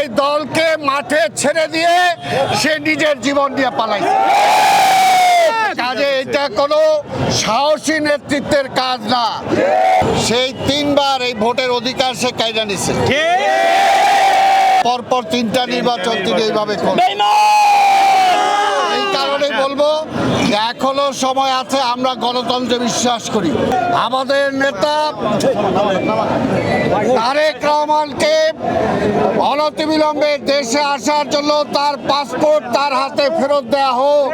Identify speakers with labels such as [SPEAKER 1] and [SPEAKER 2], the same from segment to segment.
[SPEAKER 1] এই দলকে মাঠে ছেড়ে দিয়ে সে নিজের জীবন দিয়ে পালাইছে। কাজে এটা কোনো সাহসী নেতৃত্বের কাজ না। সেই তিনবার এই ভোটের অধিকার সে কায়দা নিছে। পরপর তিনটা নির্বাচন তিনি এইভাবে এই কারণে বলব এখনও সময় আছে, আমরা গণতন্ত্রে বিশ্বাস করি। আমাদের নেতা তারেক রহমানকে অনতিবিলম্বে দেশে আসার জন্য তার পাসপোর্ট তার হাতে ফেরত দেওয়া হোক।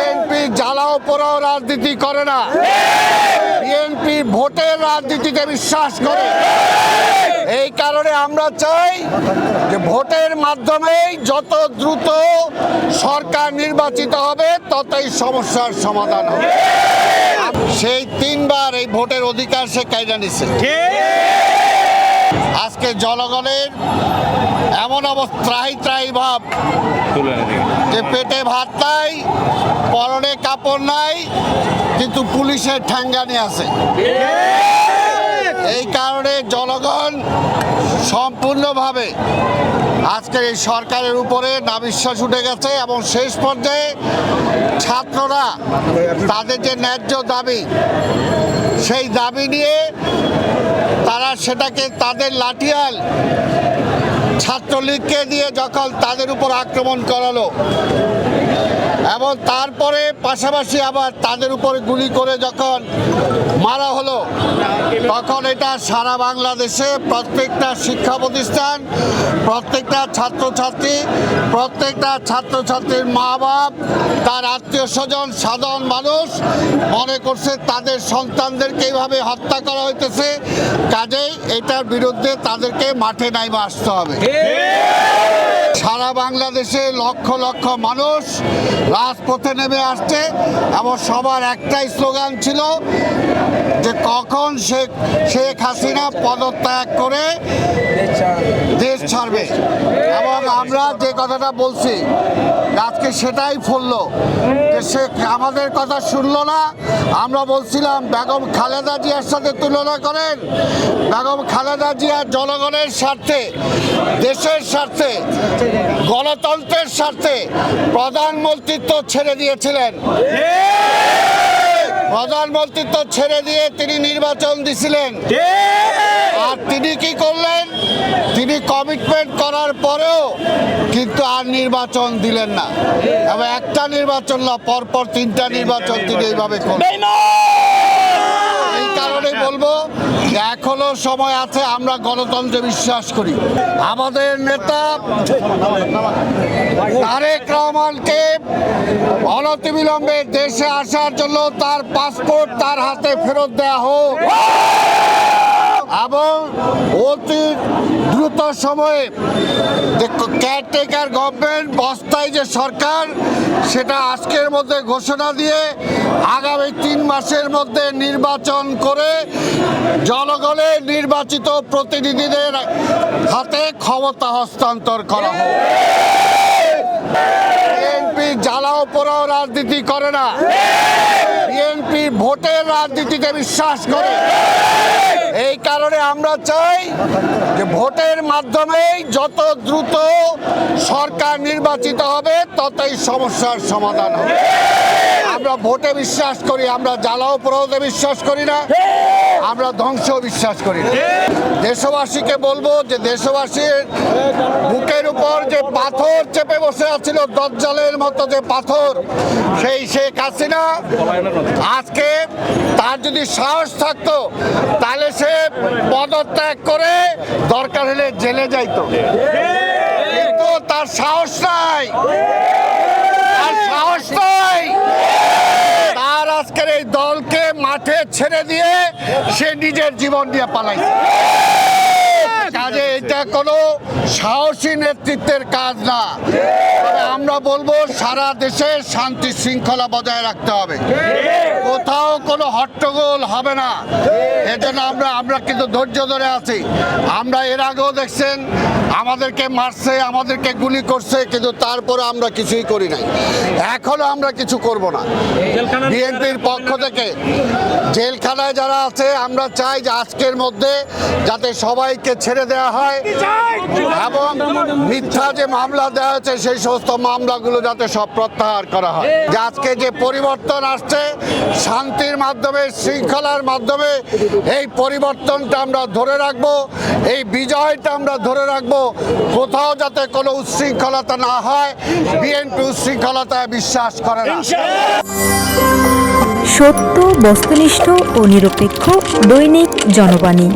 [SPEAKER 1] বিএনপি জ্বালাও পোড়াও রাজনীতি করে না। বিএনপি ভোটের রাজনীতিতে বিশ্বাস করে। এই কারণে আমরা চাই যে ভোটের মাধ্যমেই যত দ্রুত সরকার নির্বাচিত হবে, ততই সমস্যার সমাধান হবে। সেই তিনবার এই ভোটের অধিকার সে কায়দা নিছে। আজকে জনগণের এমন অবস্থা ত্রাহি ত্রাহি ভাব। যে পেটে ভাত নাই পরনে কাপড় নাই কিন্তু পুলিশের ঠ্যাঙ্গানি আছে। এই কারণে জনগণ সম্পূর্ণভাবে আজকের এই সরকারের উপরে নাবিশ্বাস উঠে গেছে এবং শেষ পর্যায়ে ছাত্ররা তাদের যে ন্যায্য দাবি সেই দাবি নিয়ে তারা সেটাকে তাদের লাঠিয়াল ছাত্রলীগকে দিয়ে যখন তাদের উপর আক্রমণ করালো, এবং তারপরে পাশাপাশি আবার তাদের উপরে গুলি করে যখন মারা হলো তখন এটা সারা বাংলাদেশে প্রত্যেকটা শিক্ষা প্রতিষ্ঠান, প্রত্যেকটা ছাত্রছাত্রী, প্রত্যেকটা ছাত্রছাত্রীর মা বাপ তার আত্মীয় স্বজন সাধারণ মানুষ মনে করছে তাদের সন্তানদেরকে এইভাবে হত্যা করা হইতেছে। কাজেই এটার বিরুদ্ধে তাদেরকে মাঠে নাইবা আসতে হবে। সারা বাংলাদেশে লক্ষ লক্ষ মানুষ রাজপথে নেমে আসছে। এবং সবার একটাই স্লোগান ছিল যে কখন শেখ শেখ হাসিনা পদত্যাগ করে দেশ ছাড়বে। এবং আমরা যে কথাটা বলছি, আজকে সেটাই ফুললো। যে সে আমাদের কথা শুনলো না। আমরা বলছিলাম, বেগম খালেদা জিয়ার সাথে তুলনা করেন। বেগম খালেদা জিয়া জনগণের স্বার্থে, দেশের স্বার্থে গণতন্ত্রের স্বার্থে প্রধানমন্ত্রিত্ব ছেড়ে দিয়েছিলেন। প্রধানমন্ত্রিত্ব ছেড়ে দিয়ে তিনি নির্বাচন দিছিলেন। আর তিনি কি করলেন? তিনি কমিটমেন্ট করার পরেও কিন্তু আর নির্বাচন দিলেন না। এবং একটা নির্বাচন না, পরপর তিনটা নির্বাচন তিনি এইভাবে করলেন। বলব এখনও সময় আছে, আমরা গণতন্ত্রে বিশ্বাস করি। আমাদের নেতা তারেক রহমানকে অনতিবিলম্বে দেশে আসার জন্য তার পাসপোর্ট তার হাতে ফেরত দেওয়া হোক। এবং অতি দ্রুত সময়ে যে কেয়ারটেকার গভর্নমেন্ট বস্তায় যে সরকার, সেটা আজকের মধ্যে ঘোষণা দিয়ে আগামী তিন মাসের মধ্যে নির্বাচন করে জনগণের নির্বাচিত প্রতিনিধিদের হাতে ক্ষমতা হস্তান্তর করা হোক। বিএনপি পোড়াও রাজনীতি করে না। বিএনপি ভোটের রাজনীতিতে বিশ্বাস করে। এই কারণে আমরা চাই যে ভোটের মাধ্যমেই যত দ্রুত সরকার নির্বাচিত হবে, ততই সমস্যার সমাধান হবে। আমরা ভোটে বিশ্বাস করি, আমরা জ্বালাও পোড়াওতে বিশ্বাস করি না, আমরা ধ্বংস বিশ্বাস করি না। দেশবাসীকে বলব যে দেশবাসীর বুকের উপর যে পাথর চেপে বসে আছিল, দজ্জালের মতো যে পাথর, সেই সে শেখ হাসিনা আজকে তার যদি সাহস থাকতো, তাহলে সে পদত্যাগ করে দরকার হলে জেলে যাইতো। কিন্তু তার সাহস নাই তার সাহস নাই তার আজকের এই দলকে মাঠে ছেড়ে দিয়ে সে নিজের জীবন নিয়ে পালাইছে। কাজে এটা কোনো সাহসী নেতৃত্বের কাজ না। আমরা বলব সারা দেশে শান্তি শৃঙ্খলা বজায় রাখতে হবে। হট্টগোল হবে না। এর জন্য আমরা আমরা কিন্তু ধৈর্য ধরে আছি। আমরা এর আগেও দেখছেন আমাদেরকে মারছে আমাদেরকে গুলি করছে কিন্তু তারপরে আমরা কিছুই করি নাই। এখনও আমরা কিছু করব না। বিএনপির পক্ষ থেকে জেলখানায় যারা আছে আমরা চাই যে আজকের মধ্যে যাতে সবাইকে ছেড়ে দেওয়া হয় এবং মিথ্যা যে মামলা দেওয়া হয়েছে সেই সমস্ত মামলাগুলো যাতে সব প্রত্যাহার করা হয়। যে আজকে যে পরিবর্তন আসছে শান্তির মাধ্যমে শৃঙ্খলার মাধ্যমে এই পরিবর্তনটা আমরা ধরে রাখব, এই বিজয়টা আমরা ধরে রাখব। কোথাও যাতে কোনো উচ্ছৃঙ্খলতা না হয়, বিএনপি উচ্ছৃঙ্খলতায় বিশ্বাস করে না।
[SPEAKER 2] সত্য, বস্তুনিষ্ঠ ও নিরপেক্ষ দৈনিক জনবাণী।